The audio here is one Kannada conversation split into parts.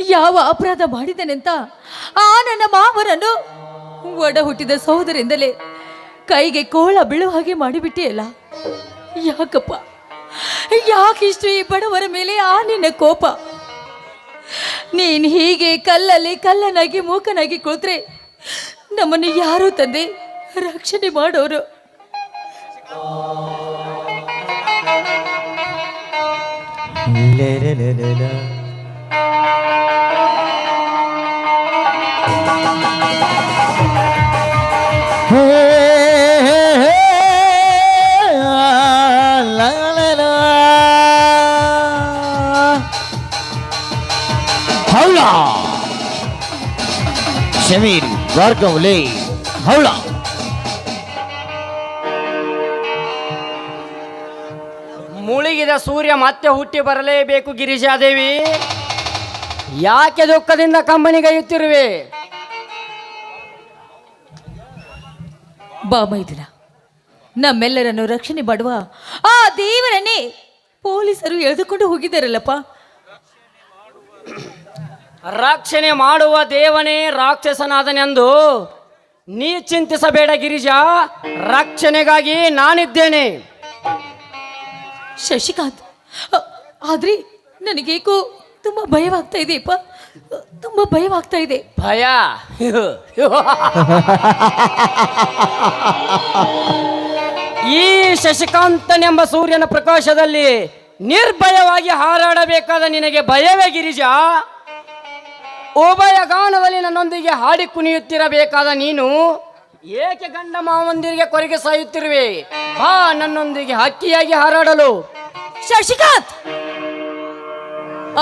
ಯಾವ ಅಪರಾಧ ಮಾಡಿದನೆಂತ ಆ ನನ್ನ ಮಾವರನ್ನು ಒಡ ಹುಟ್ಟಿದ ಸಹೋದರಿಂದಲೇ ಕೈಗೆ ಕೋಳ ಬೀಳುವ ಹಾಗೆ ಮಾಡಿಬಿಟ್ಟಿಯಲ್ಲ? ಯಾಕಪ್ಪ? ಯಾಕಿಷ್ಟು ಈ ಬಡವರ ಮೇಲೆ ಆ ನಿನ್ನ ಕೋಪ? ನೀನು ಹೀಗೆ ಕಲ್ಲಲ್ಲಿ ಕಲ್ಲನಾಗಿ ಮೂಕನಾಗಿ ಕುಳಿತ್ರೆ ನಮ್ಮನ್ನು ಯಾರು ತಂದೆ? ರಕ್ಷಣೆ ಮಾಡೋರು. ಶಮೀರ್ ವರ್ಗವುಲೇ ಹೌಳ ಮುಳುಗಿದ ಸೂರ್ಯ ಮತ್ತೆ ಹುಟ್ಟಿ ಬರಲೇಬೇಕು ಗಿರಿಜಾದೇವಿ. ಯಾಕೆ ದುಃಖದಿಂದ ಕಂಬನಿಗೈಯುತ್ತಿರುವೆ ಬಾ ಮೈದಿನ ನಮ್ಮೆಲ್ಲರನ್ನು ರಕ್ಷಣೆ ಮಾಡುವ ಆ ದೇವರನ್ನೇ ಪೊಲೀಸರು ಎಳೆದುಕೊಂಡು ಹೋಗಿದ್ದಾರಲ್ಲಪ್ಪ. ರಕ್ಷಣೆ ಮಾಡುವ ದೇವನೇ ರಾಕ್ಷಸನಾದನೆಂದು ನೀ ಚಿಂತಿಸಬೇಡ ಗಿರಿಜಾ ರಕ್ಷಣೆಗಾಗಿ ನಾನಿದ್ದೇನೆ. ಶಶಿಕಾಂತ್ ಆದ್ರೆ ನನಗೇಕೋ ತುಂಬಾ ಭಯವಾಗ್ತಾ ಇದೆಯಪ್ಪ ತುಂಬಾ ಭಯವಾಗ್ತಾ ಇದೆ. ಭಯ? ಈ ಶಶಿಕಾಂತನೆಂಬ ಸೂರ್ಯನ ಪ್ರಕಾಶದಲ್ಲಿ ನಿರ್ಭಯವಾಗಿ ಹಾರಾಡಬೇಕಾದ ನಿನಗೆ ಭಯವೇ ಗಿರಿಜಾ? ಉಭಯ ಗಾನದಲ್ಲಿ ನನ್ನೊಂದಿಗೆ ಹಾಡಿ ಕುಣಿಯುತ್ತಿರಬೇಕಾದ ನೀನು ಏಕೆ ಗಂಡ ಮಾವಂದಿರಿಗೆ ಕೊರಗೆ ಸಾಯುತ್ತಿರುವೆ? ಬಾ ನನ್ನೊಂದಿಗೆ ಹಕ್ಕಿಯಾಗಿ ಹಾರಾಡಲು. ಶಶಿಕಾಂತ್!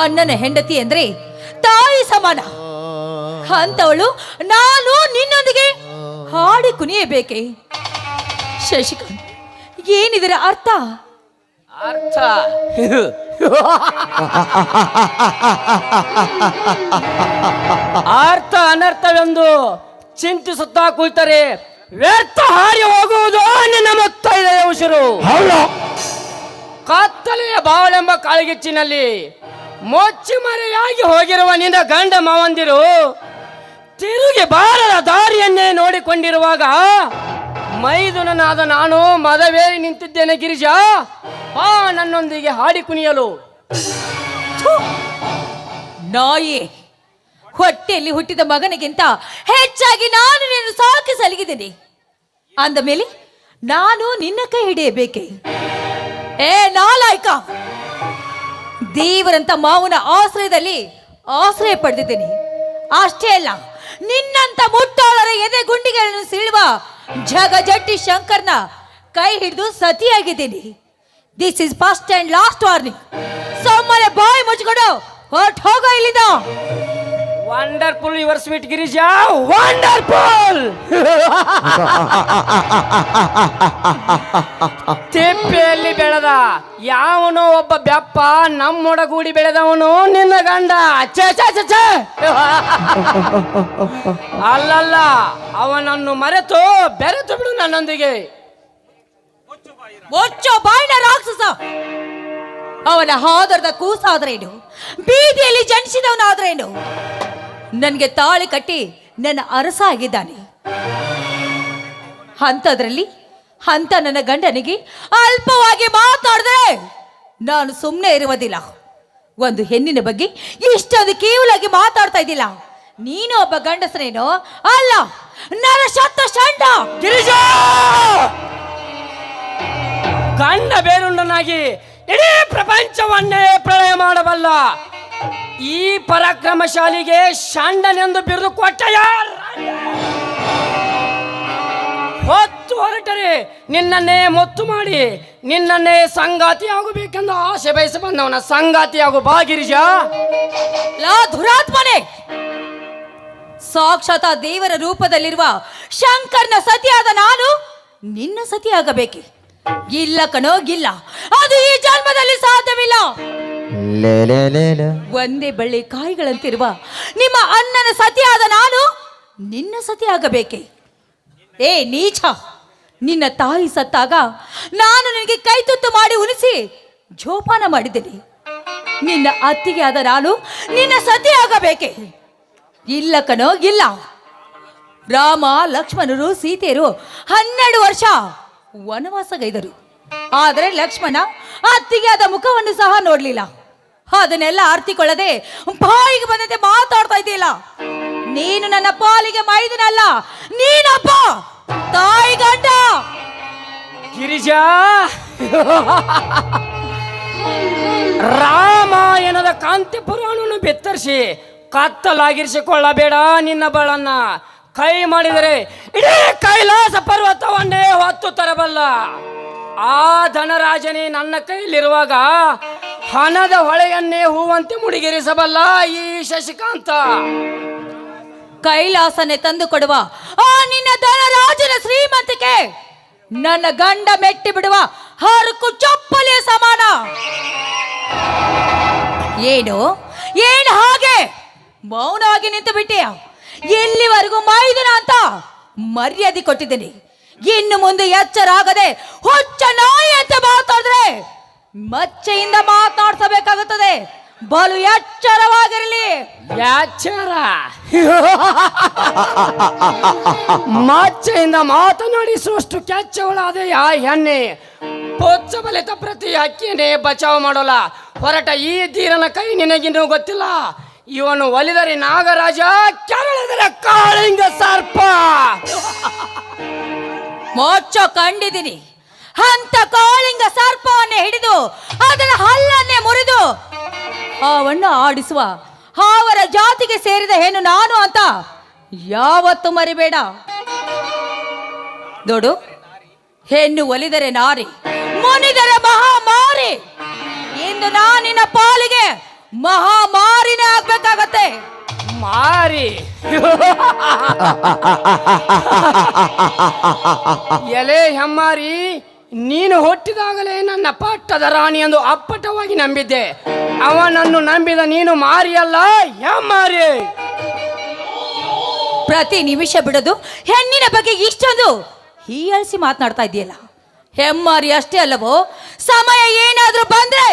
ಅಣ್ಣನ ಹೆಂಡತಿ ಅಂದ್ರೆ ತಾಯಿ ಸಮಾನ. ಅಂತವಳು ನಾನು ನಿನ್ನೊಂದಿಗೆ ಹಾಡಿ ಕುಣಿಯಬೇಕೆ? ಶಶಿಕಾಂತ್ ಏನಿದರ ಅರ್ಥ? ಅರ್ಥ. ಅರ್ಥ ಅನರ್ಥವೆಂದು ಚಿಂತಿಸುತ್ತಾ ಕುಳಿತರೆ ವ್ಯರ್ಥ ಹಾರಿ ಹೋಗುವುದು ನಿನ್ನ ಮುತ್ತೈದೆಯ ಉಸಿರು. ಹೌಳ ಕತ್ತಲೆಯ ಬಾವಳೆಂಬ ಕಾಳಗಿಚ್ಚಿನಲ್ಲಿ ಮೊಚ್ಚಿ ಮರೆಯಾಗಿ ಹೋಗಿರುವ ನಿನ್ನ ಗಂಡ ಮಾವಂದಿರು, ತಿರುಗಿ ಬಾರದ ದಾರಿಯನ್ನೇ ನೋಡಿಕೊಂಡಿರುವಾಗ ಮೈದುನನಾದ ನಾನು ಮದವೇರಿ ನಿಂತಿದ್ದೇನೆ ಗಿರಿಜಾ ಆ ನನ್ನೊಂದಿಗೆ ಹಾಡಿ ಕುಣಿಯಲು. ನಾಯಿ, ಹೊಟ್ಟೆಯಲ್ಲಿ ಹುಟ್ಟಿದ ಮಗನಿಗಿಂತ ಹೆಚ್ಚಾಗಿ ನಾನು ನಿನ್ನ ಸಾಕಿ ಸಲಗಿದ್ದೀನಿ. ಅಂದ ಮೇಲೆ, ನಾನು ನಿನ್ನ ಕೈ ಹಿಡಿಯಬೇಕೆ? ಏ ನಾಲಾಯ್ಕ! ದೇವರಂತ ಮಾವನ ಆಶ್ರಯದಲ್ಲಿ ಆಶ್ರಯ ಪಡೆದಿದ್ದೀನಿ. ಅಷ್ಟೇ ಅಲ್ಲ, ನಿನ್ನಂತ ಮುಟ್ಟಾಳರ ಎದೆ ಗುಂಡಿಗಳನ್ನು ಸೀಳುವ ಜಗಜಟ್ಟಿ ಶಂಕರ್ನ ಕೈ ಹಿಡಿದು ಸತಿಯಾಗಿದ್ದೀನಿ. This is first and last warning ಸುಮ್ಮನೆ ಬಾಯಿ ಮುಚ್ಕೊಂಡು ಹೊರಟು ಹೋಗೋ ಇಲ್ಲಿಂದ. Wonderful your sweet Girija wonderful ತಿಪ್ಪೆಯಲ್ಲಿ ಬೆಳೆದ ಯಾವನೋ ಒಬ್ಬ ಬೆಪ್ಪ ನಮ್ಮೊಡಗೂಡಿ ಬೆಳೆದವನು ನಿನ್ನ ಗಂಡ ಛೆ, ಛೆ, ಛೆ, ಛೆ. ಅಲ್ಲಲ್ಲ ಅವನನ್ನು ಮರೆತು ಬೆರೆತು ಬಿಡು ನನ್ನೊಂದಿಗೆ ಮುಚ್ಚೋ ಬಾಯಿನ ರಾಕ್ಷಸ ಅವನ ಹಾದರದ ಕೂಸಾದ್ರೇನು ಬೀದಿಯಲ್ಲಿ ಜನಿಸಿದವನಾದ್ರೇನು ನನಗೆ ತಾಳಿ ಕಟ್ಟಿ ನನ್ನ ಅರಸ ಆಗಿದ್ದಾನೆ ಅಂಥದ್ರಲ್ಲಿ ಅಂತ ನನ್ನ ಗಂಡನಿಗೆ ಅಲ್ಪವಾಗಿ ಮಾತಾಡಿದ್ರೆ ನಾನು ಸುಮ್ಮನೆ ಇರುವುದಿಲ್ಲ. ಒಂದು ಹೆಣ್ಣಿನ ಬಗ್ಗೆ ಇಷ್ಟೊಂದು ಕೇವಲಾಗಿ ಮಾತಾಡ್ತಾ ಇದ್ದಿಲ್ಲ. ನೀನು ಒಬ್ಬ ಗಂಡಸರೇನೋ? ಅಲ್ಲ ನಾನು ಶತ ಗಿರಿಜಾ! ಗಂಡ ಬೇರುಂಡನಾಗಿ ಇಡೀ ಪ್ರಪಂಚವನ್ನೇ ಪ್ರಳಯ ಮಾಡಬಲ್ಲ. ಈ ಪರಾಕ್ರಮಶಾಲಿಗೆ ಶಾಂಡನೆಂದು ಬಿರುದು ಕೊಟ್ಟ ಯಾರ? ಹೊತ್ತು ಹೊರಟರೆ, ನಿನ್ನನ್ನೇ ಮೊತ್ತು ಮಾಡಿ, ನಿನ್ನನ್ನೇ ಸಂಗಾತಿ ಆಗಬೇಕೆಂದು ಆಸೆ ಬಯಸಿ ಬಂದವನ ಸಂಗಾತಿಯಾಗು ಬಾ ಗಿರಿಜ ದೇವರ ರೂಪದಲ್ಲಿರುವ ಶಂಕರ್ನ ಸತಿಯಾದ ನಾನು ನಿನ್ನ ಸತಿಯಾಗಬೇಕೆ? ಇಲ್ಲ ಕಣೋ, ಇಲ್ಲ. ಅದು ಈ ಜನ್ಮದಲ್ಲಿ ಸಾಧ್ಯವಿಲ್ಲ. ಒಂದೇ ಬಳ್ಳಿ ಕಾಯಿಗಳಂತಿರುವ ನಿಮ್ಮ ಅಣ್ಣನ ಸತಿಯಾದ ನಾನು ನಿನ್ನ ಸತಿಯಾಗಬೇಕೆ ಏ, ನೀಚ. ನಿನ್ನ ತಾಯಿ ಸತ್ತಾಗ ನಾನು ನಿನಗೆ ಕೈ ತುತ್ತು ಮಾಡಿ ಉಣಿಸಿ ಜೋಪಾನ ಮಾಡಿದ್ದೀನಿ. ನಿನ್ನ ಅತ್ತಿಗೆ ಆದ ನಾನು ನಿನ್ನ ಸತಿ ಆಗಬೇಕೆ? ಇಲ್ಲ ಕಣೋ, ಇಲ್ಲ. ರಾಮ, ಲಕ್ಷ್ಮಣರು, ಸೀತೆಯರು ಹನ್ನೆರಡು ವರ್ಷ ವನವಾಸಗೈದರು. ಆದರೆ ಲಕ್ಷ್ಮಣ ಅತ್ತಿಗೆ ಆದ ಮುಖವನ್ನು ಸಹ ನೋಡ್ಲಿಲ್ಲ. ಅದನ್ನೆಲ್ಲ ಆರ್ತಿಕೊಳ್ಳದೆ ಬಾಯಿಗೆ ಬಂದಂತೆ ಮಾತಾಡ್ತಾ ಇದೆಯಲ್ಲ ನೀನು ನನ್ನ ಪಾಲಿಗೆ ಮೈದನಲ್ಲ ನೀನಪ್ಪ ತಾಯಿ ಗಂಡ ಗಿರಿಜಾ! ರಾಮಾಯಣದ ಕಾಂತಿ ಪುರಾಣವನ್ನು ಬೆತ್ತರಿಸಿ, ಕತ್ತಲಾಗಿರಿಸಿಕೊಳ್ಳಬೇಡ ನಿನ್ನ ಬಳನ್ನ. ಕೈ ಮಾಡಿದರೆ ಇಡೀ ಕೈಲಾಸ ಪರ್ವತವನ್ನೇ ಹೊತ್ತು ತರಬಲ್ಲ. ಆ ಧನರಾಜನೇ ನನ್ನ ಕೈಯಲ್ಲಿರುವಾಗ ಹಣದ ಹೊಳೆಯನ್ನೇ ಹೂವಂತೆ ಮುಡಿಗೇರಿಸಬಲ್ಲ ಈ ಶಶಿಕಾಂತ. ಕೈಲಾಸನೆ ತಂದು ಕೊಡುವ ಆ ನಿನ್ನ ಧನರಾಜನ ಶ್ರೀಮಂತಿಕೆ ನನ್ನ ಗಂಡ ಮೆಟ್ಟಿ ಬಿಡುವ ಹರಕು ಚಪ್ಪಲಿಯ ಸಮಾನ. ಏನು? ಏನು ಹಾಗೆ? ಮೌನವಾಗಿ ನಿಂತು ಬಿಟ್ಟೆಯ ಎಲ್ಲಿವರೆಗೂ ಮೈದುನ ಅಂತ ಮರ್ಯಾದೆ ಕೊಟ್ಟಿದ್ದೀನಿ. ಇನ್ನು ಮುಂದೆ ಎಚ್ಚರ ಆಗದೆ ಹುಚ್ಚ ನಾಯಿ ಅಂತ ಮಾತಾಡಿದ್ರೆ ಮಚ್ಚೆಯಿಂದ ಮಾತನಾಡಿಸಬೇಕಾಗುತ್ತದೆ ಬಲು ಎಚ್ಚರವಾಗಿರಲಿ. ಎಚ್ಚರ. ಮಚ್ಚೆಯಿಂದ ಮಾತನಾಡಿಸುವಷ್ಟು ಕೆಚ್ಚವಳಾದ ಯಾ ಹೆಣ್ಣೆ. ಪೊಚ್ಚ ಬಲಿತ ಪ್ರತಿ ಹಕ್ಕಿಯನ್ನೇ ಬಚಾವ್ ಮಾಡೋಲ್ಲ. ಹೊರಟ ಈ ತೀರನ ಕೈ ನಿನಗಿನ್ನೂ ಗೊತ್ತಿಲ್ಲ. ಇವನು ಒಲಿದರೆ ನಾಗರಾಜ ಕೆರಳಿದರೆ ಕಾಳಿಂಗ ಸರ್ಪ. ಮೋಚ ಕಂಡಿದ್ದೀನಿ. ಅಂತ ಕಾಳಿಂಗ ಸರ್ಪವನ್ನೇ ಹಿಡಿದು ಅದರ ಹಲ್ಲನ್ನೇ ಮುರಿದು ಅವನ್ನು ಆಡಿಸುವ ಹಾವರ ಜಾತಿಗೆ ಸೇರಿದ ಹೆಣ್ಣು ನಾನು ಅಂತ ಯಾವತ್ತು ಮರಿಬೇಡ. ನೋಡು, ಹೆಣ್ಣು ಒಲಿದರೆ ನಾರಿ, ಮುನಿದರೆ ಮಹಾಮಾರಿ. ಇಂದು ನಾನಿನ ಪಾಲಿಗೆ ಮಹಾಮಾರಿನೇ ಆಗ್ಬೇಕಾಗತ್ತೆ. ಮಾರಿ. ಎಲೆ ಹೆಮ್ಮಾರಿ, ನೀನು ಹುಟ್ಟಿದಾಗಲೇ ನನ್ನ ಪಟ್ಟದ ರಾಣಿ ಎಂದು ಅಪ್ಪಟವಾಗಿ ನಂಬಿದ್ದೆ. ಅವನನ್ನು ನಂಬಿದ ನೀನು ಮಾರಿಯಲ್ಲ, ಹೆಮ್ಮಾರಿ. ಪ್ರತಿ ನಿಮಿಷ ಬಿಡೋದು ಹೆಣ್ಣಿನ ಬಗ್ಗೆ ಇಷ್ಟೊಂದು ಹೀಯಾಳಿಸಿ ಮಾತನಾಡ್ತಾ ಇದೆಯಲ್ಲ ಹೆಮ್ಮಾರಿ ಅಷ್ಟೇ ಅಲ್ಲವೋ, ಸಮಯ ಏನಾದ್ರೂ ಬಂದ್ರೆ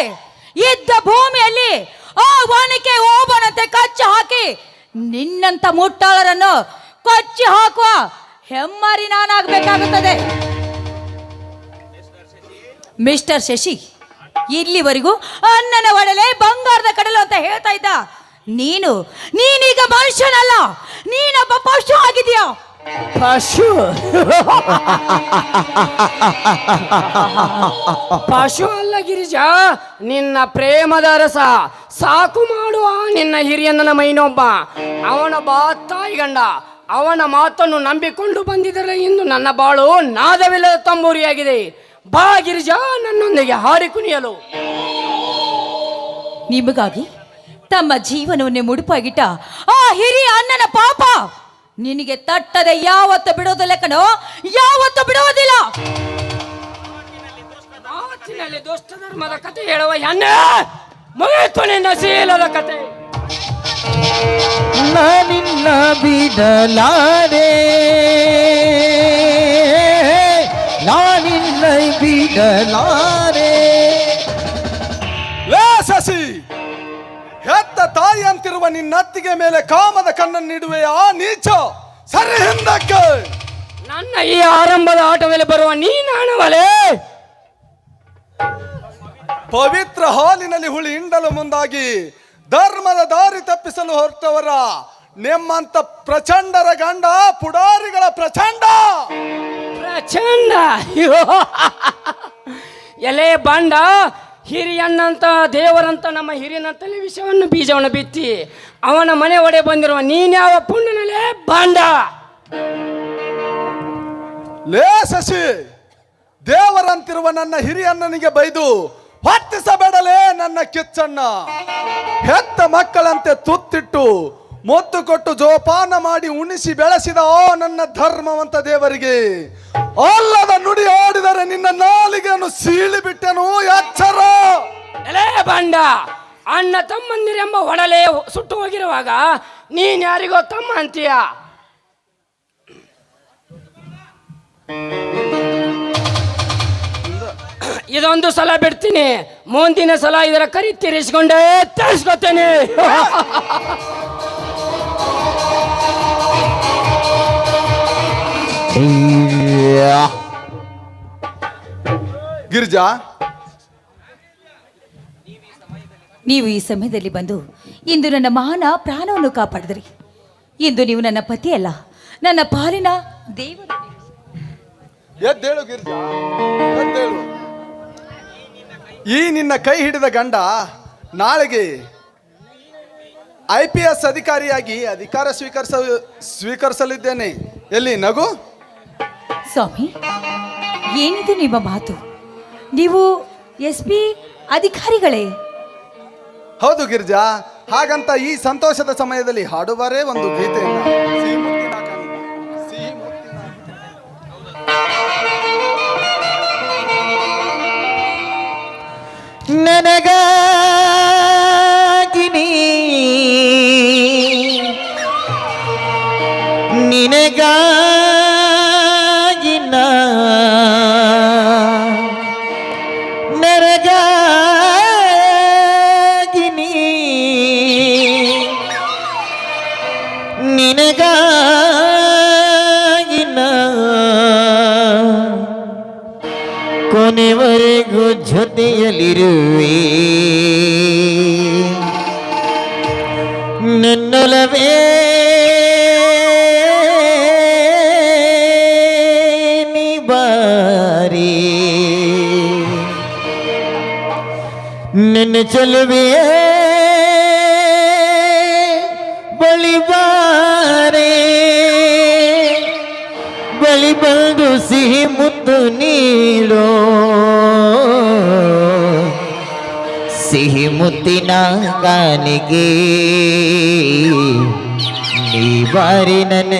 ಇದ್ದ ಭೂಮಿಯಲ್ಲಿ ಆ ಒನಕೆ ಓಬನಂತೆ ಕಚ್ಚು ಹಾಕಿ ನಿನ್ನಂತ ಮುಟ್ಟಾಳರನ್ನು ಕೊಚ್ಚಿ ಹಾಕುವ ಹೆಮ್ಮರಿ ನಾನಾಗಬೇಕಾಗುತ್ತದೆ. ಮಿಸ್ಟರ್ ಶಶಿ, ಇಲ್ಲಿವರೆಗೂ ಅನ್ನನ ಒಡಲೆ ಬಂಗಾರದ ಕಡಲು ಅಂತ ಹೇಳ್ತಾ ಇದ್ದ. ನೀನು, ನೀನೀಗ ಮನುಷ್ಯನಲ್ಲ, ನೀನೊಬ್ಬ ಪಶು ಆಗಿದೆಯಾ ಪಶು ಪಶು ಅಲ್ಲ ಗಿರಿಜಾ ನಿನ್ನ ಪ್ರೇಮದ ರಸ. ಸಾಕು ಮಾಡುವ ನಿನ್ನ ಹಿರಿಯಣ್ಣನ ಮೈನೊಬ್ಬ. ಬಾ ತಾಯಿ ಗಂಡ. ಅವನ ಮಾತನ್ನು ನಂಬಿಕೊಂಡು ಬಂದಿದ್ದರೆ ಇಂದು ನನ್ನ ಬಾಳು ನಾದವಿಲ್ಲದ ತಂಬೂರಿಯಾಗಿದೆ. ಬಾ ಗಿರಿಜಾ, ನನ್ನೊಂದಿಗೆ ಹಾರಿ ಕುಣಿಯಲು. ನಿಮಗಾಗಿ ತಮ್ಮ ಜೀವನವನ್ನೇ ಮುಡುಪಾಗಿಟ್ಟ ಆ ಹಿರಿಯ ಅಣ್ಣನ ಪಾಪ ನಿನಗೆ ತಟ್ಟದೆ ಯಾವತ್ತು ಬಿಡೋದಿಲ್ಲ ಕಣೋ ಯಾವತ್ತು ಬಿಡುವುದಿಲ್ಲ. ಮಾತಿನಲ್ಲಿ ದುಷ್ಟ ಧರ್ಮದ ಕತೆ ಹೇಳುವ ಹೆಣ್ಣೆ ಮುಗಿತು ನಿನ್ನ ಶೀಲದ ಕತೆ. ನಿನ್ನ ಬಿಡಲಾರೆ. ನಾನಿನ್ನ ಬಿಡಲಾರೆ. ಹೆತ್ತ ತಾಯಿ ಅಂತಿರುವ ನಿನ್ನತ್ತಿಗೆ ಮೇಲೆ ಕಾಮದ ಕಣ್ಣನ್ನಿಡುವೆ ಆ ನೀಚ ಸರಿ ಹಿಂದಕ್ಕೆ. ನನ್ನ ಈ ಆರಂಭದ ಆಟ ಮೇಲೆ ಬರುವ ನೀನಾಣವಲೇ ಪವಿತ್ರ ಹಾಲಿನಲ್ಲಿ ಹುಳಿ ಹಿಂಡಲು ಮುಂದಾಗಿ ಧರ್ಮದ ದಾರಿ ತಪ್ಪಿಸಲು ಹೊರಟವರ ನಿಮ್ಮಂತ ಪ್ರಚಂಡರ ಗಂಡ ಪುಡಾರಿಗಳ ಪ್ರಚಂಡ. ಪ್ರಚಂಡ. ಎಲೆ ಬಂಡ ಹಿರಿಯಣ್ಣಂತ, ದೇವರಂತ, ನಮ್ಮ ಹಿರಿಯನಂತಲ್ಲಿ ವಿಷವನ್ನು ಬೀಜವನ್ನು ಬಿತ್ತಿ, ಅವನ ಮನೆ ಒಡೆ ಬಂದಿರುವ ನೀನ್ಯಾವ ಪುಣ್ಯನಲ್ಲೇ ಬಾಂಡ? ಲೇ ಶಶಿ ದೇವರಂತಿರುವ ನನ್ನ ಹಿರಿಯಣ್ಣನಿಗೆ ಬೈದು, ಹೊತ್ತಿಸಬೇಡಲೇ ನನ್ನ ಕಿಚ್ಚಣ್ಣ. ಹೆತ್ತ ಮಕ್ಕಳಂತೆ ತುತ್ತಿಟ್ಟು ಮುತ್ತು ಕೊಟ್ಟು ಜೋಪಾನ ಮಾಡಿ ಉಣಿಸಿ ಬೆಳೆಸಿದ ಆ ನನ್ನ ಧರ್ಮವಂತ ದೇವರಿಗೆ ಅಲ್ಲದ ನುಡಿ ಆಡಿದರೆ ನಿನ್ನ ನಾಲಿಗೆಯನ್ನು ಸೀಳಿ ಬಿಟ್ಟೆನು ಎಚ್ಚರ. ಎಲೆ ಬಂಡ ಅಣ್ಣ ತಮ್ಮಂದಿರೆಂಬ ಒಡಲೆ ಸುಟ್ಟು ಹೋಗಿರುವಾಗ ನೀನ್ ಯಾರಿಗೋ ತಮ್ಮ ಅಂತೀಯ? ಇದೊಂದು ಸಲ ಬಿಡ್ತೀನಿ ಮುಂದಿನ ಸಲ ಇದರ ಕರಿ ತೀರಿಸ್ಕೊಂಡೇ ತರಿಸ್ಕೊತೇನೆ. ಗಿರಿಜಾ. ನೀವು ಈ ಸಮಯದಲ್ಲಿ ಬಂದು ಇಂದು ನನ್ನ ಮಾನ ಪ್ರಾಣವನ್ನು ಕಾಪಾಡಿದ್ರಿ. ಇಂದು ನೀವು ನನ್ನ ಪತಿಯಲ್ಲ ನನ್ನ ಪಾಲಿನ ದೇವರು. ಎದ್ದೇಳು ಗಿರಿಜಾ ಎದ್ದೇಳು. ಈ ನಿನ್ನ ಕೈ ಹಿಡಿದ ಗಂಡ ನಾಳೆಗೆ ಐ ಪಿ ಎಸ್ ಅಧಿಕಾರಿಯಾಗಿ ಅಧಿಕಾರ ಸ್ವೀಕರಿಸ ಸ್ವೀಕರಿಸಲಿದ್ದೇನೆ. ಎಲ್ಲಿ ನಗು? ಸ್ವಾಮಿ ಏನಿದು ನಿಮ್ಮ ಮಾತು? ನೀವು ಎಸ್ ಪಿ ಅಧಿಕಾರಿಗಳೇ? ಹೌದು ಗಿರಿಜಾ ಹಾಗಂತ ಈ ಸಂತೋಷದ ಸಮಯದಲ್ಲಿ ಹಾಡುವರೇ ಒಂದು ಗೀತೆ ಸಿಹಿ ನನ್ನ ಚಲುವೆ ಬಳಿ ಬಾರೆ ಬಳಿ ಬಂದು ಸಿಹಿ ಮುತ್ತು ನೀಡೋ ಸಿಹಿ ಮುತ್ತಿನ ಕಾನಿಗೆ ನೀ ಬಾರಿ ನನ್ನ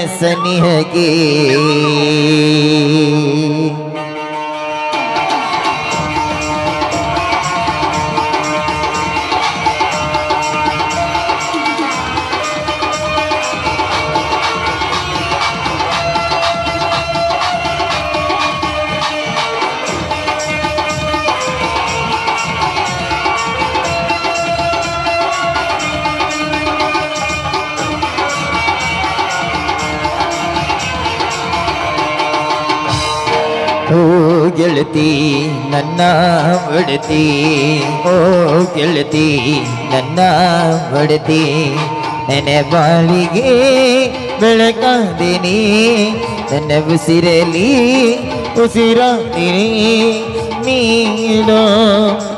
ಗೆಳತಿ, ನನ್ನ ಬಡತಿ ಓ ಗೆಳತಿ, ನನ್ನ ಬಡತಿ ನೆನೆ ಬಾಳಿಗೆ ಬೆಳಕಾದಿನಿ. ನನ್ನ ಉಸಿರಲಿ ಉಸಿರಾದಿನಿ. ನೀಡೋ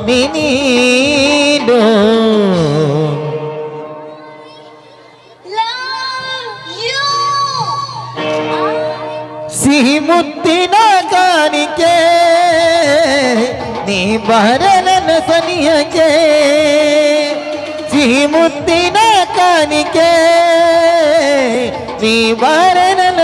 ನೀಡೋ. ಸಿಹಿ ಮುತ್ತಿನ ಕಾಣಿಕೆ ನೀ ಬಾರ ನನ್ನ ಸನಿಯಕ್ಕೆ ಸಿಹಿ ಮುತ್ತಿನ ಕಾಣಿಕೆ ನೀ ಬಾರ ನನ್ನ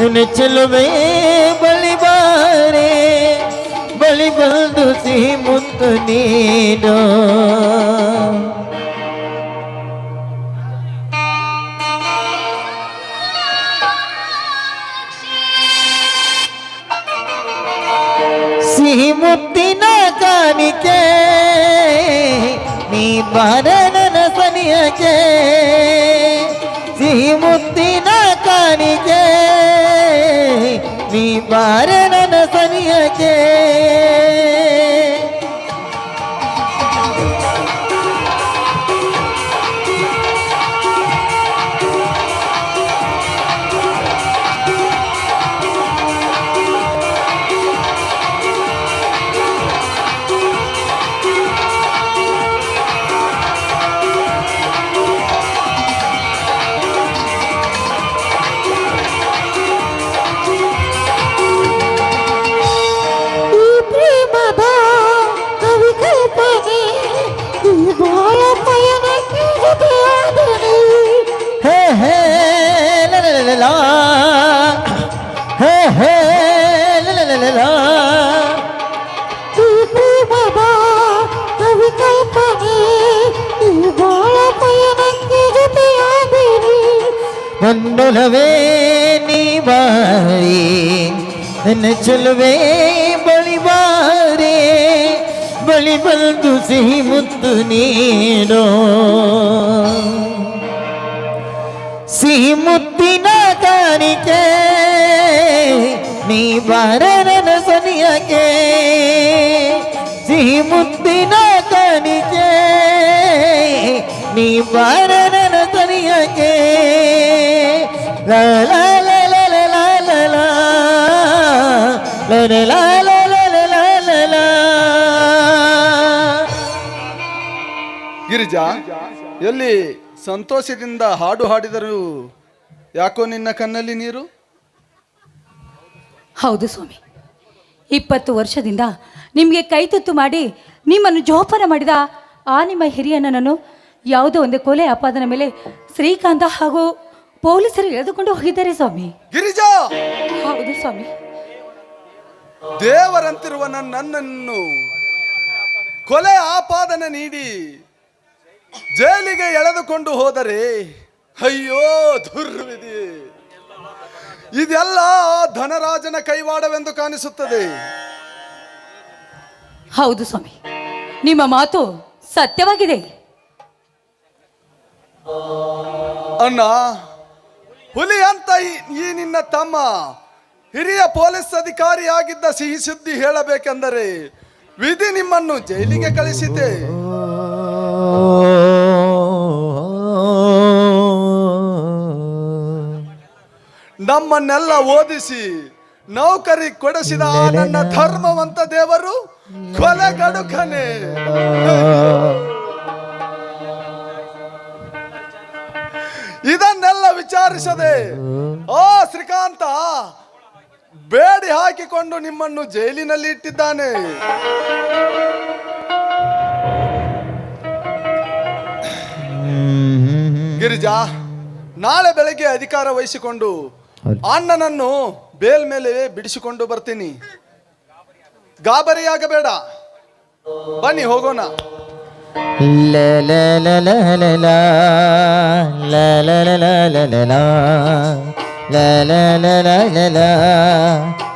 শুনে চলবে বলিবারে বলিবন্ধু শ্রীমন্ত নীল శ్రీముక్తి నా కానికే నీ భరణ సనియకే శ్రీముక్తి నా కానికే ವಿ ಬಾರನನ ಸನಿಯಕ್ಕೆ. चलवे नी बारी न चलवे बड़ी बारे बड़ी बंधु से ही मुद्दू नीरो ಸಿಹಿ ಮುತ್ತಿನ ಕಾಣಿಕೆ ನೀ ಬಾರನ ಸನಿಯಕ್ಕೆ ಸಿಹಿ ಮುತ್ತಿನ ಕಾಣಿಕೆ ನೀ ಬಾರ ಗಿರಿಜಾ ಎಲ್ಲಿ ಸಂತೋಷದಿಂದ ಹಾಡು ಹಾಡಿದರು ಯಾಕೋ ನಿನ್ನ ಕಣ್ಣಲ್ಲಿ ನೀರು ಹೌದು ಸ್ವಾಮಿ ಇಪ್ಪತ್ತು ವರ್ಷದಿಂದ ನಿಮಗೆ ಕೈತುತ್ತು ಮಾಡಿ ನಿಮ್ಮನ್ನು ಜೋಪಾನ ಮಾಡಿದ ಆ ನಿಮ್ಮ ಹಿರಿಯಣ್ಣನನ್ನು ಯಾವುದೋ ಒಂದು ಕೊಲೆ ಅಪಾದನ ಮೇಲೆ ಶ್ರೀಕಾಂತ ಹಾಗೂ ಪೊಲೀಸರು ಎಳೆದುಕೊಂಡು ಹೋಗಿದ್ದಾರೆ ಸ್ವಾಮಿ. ಗಿರಿಜಾ! ಹೌದು ಸ್ವಾಮಿ. ದೇವರಂತಿರುವ ನನ್ನ- ನನ್ನನ್ನು ಕೊಲೆ ಆಪಾದನೆ ನೀಡಿ ಜೈಲಿಗೆ ಎಳೆದುಕೊಂಡು ಹೋದರೆ ಅಯ್ಯೋ ದುರ್ವಿಧಿ! ಇದೆಲ್ಲ ಧನರಾಜನ ಕೈವಾಡವೆಂದು ಕಾಣಿಸುತ್ತದೆ. ಹೌದು ಸ್ವಾಮಿ. ನಿಮ್ಮ ಮಾತು ಸತ್ಯವಾಗಿದೆ. ಅಣ್ಣ ಹುಲಿ ಅಂತ ಈ- ನಿನ್ನ ತಮ್ಮ ಹಿರಿಯ ಪೊಲೀಸ್ ಅಧಿಕಾರಿಯಾಗಿದ್ದ ಸಿಹಿ ಸುದ್ದಿ ಹೇಳಬೇಕೆಂದರೆ ವಿಧಿ ನಿಮ್ಮನ್ನು ಜೈಲಿಗೆ ಕಳಿಸಿದೆ. ನಮ್ಮನ್ನೆಲ್ಲ ಓದಿಸಿ ನೌಕರಿ ಕೊಡಿಸಿದ ನನ್ನ ಧರ್ಮವಂತ ದೇವರು ಕೊಲೆಗಡುಕನೆ. ಇದನ್ನೆಲ್ಲ ವಿಚಾರಿಸದೆ ಆ ಶ್ರೀಕಾಂತ ಬೇಡಿ ಹಾಕಿಕೊಂಡು ನಿಮ್ಮನ್ನು ಜೈಲಿನಲ್ಲಿ ಇಟ್ಟಿದ್ದಾನೆ. ಗಿರಿಜಾ ನಾಳೆ ಬೆಳಗ್ಗೆ ಅಧಿಕಾರ ವಹಿಸಿಕೊಂಡು ಅಣ್ಣನನ್ನು ಬೇಲ್ ಮೇಲೆ ಬಿಡಿಸಿಕೊಂಡು ಬರ್ತೀನಿ. ಗಾಬರಿಯಾಗಬೇಡ. ಬನ್ನಿ ಹೋಗೋಣ. La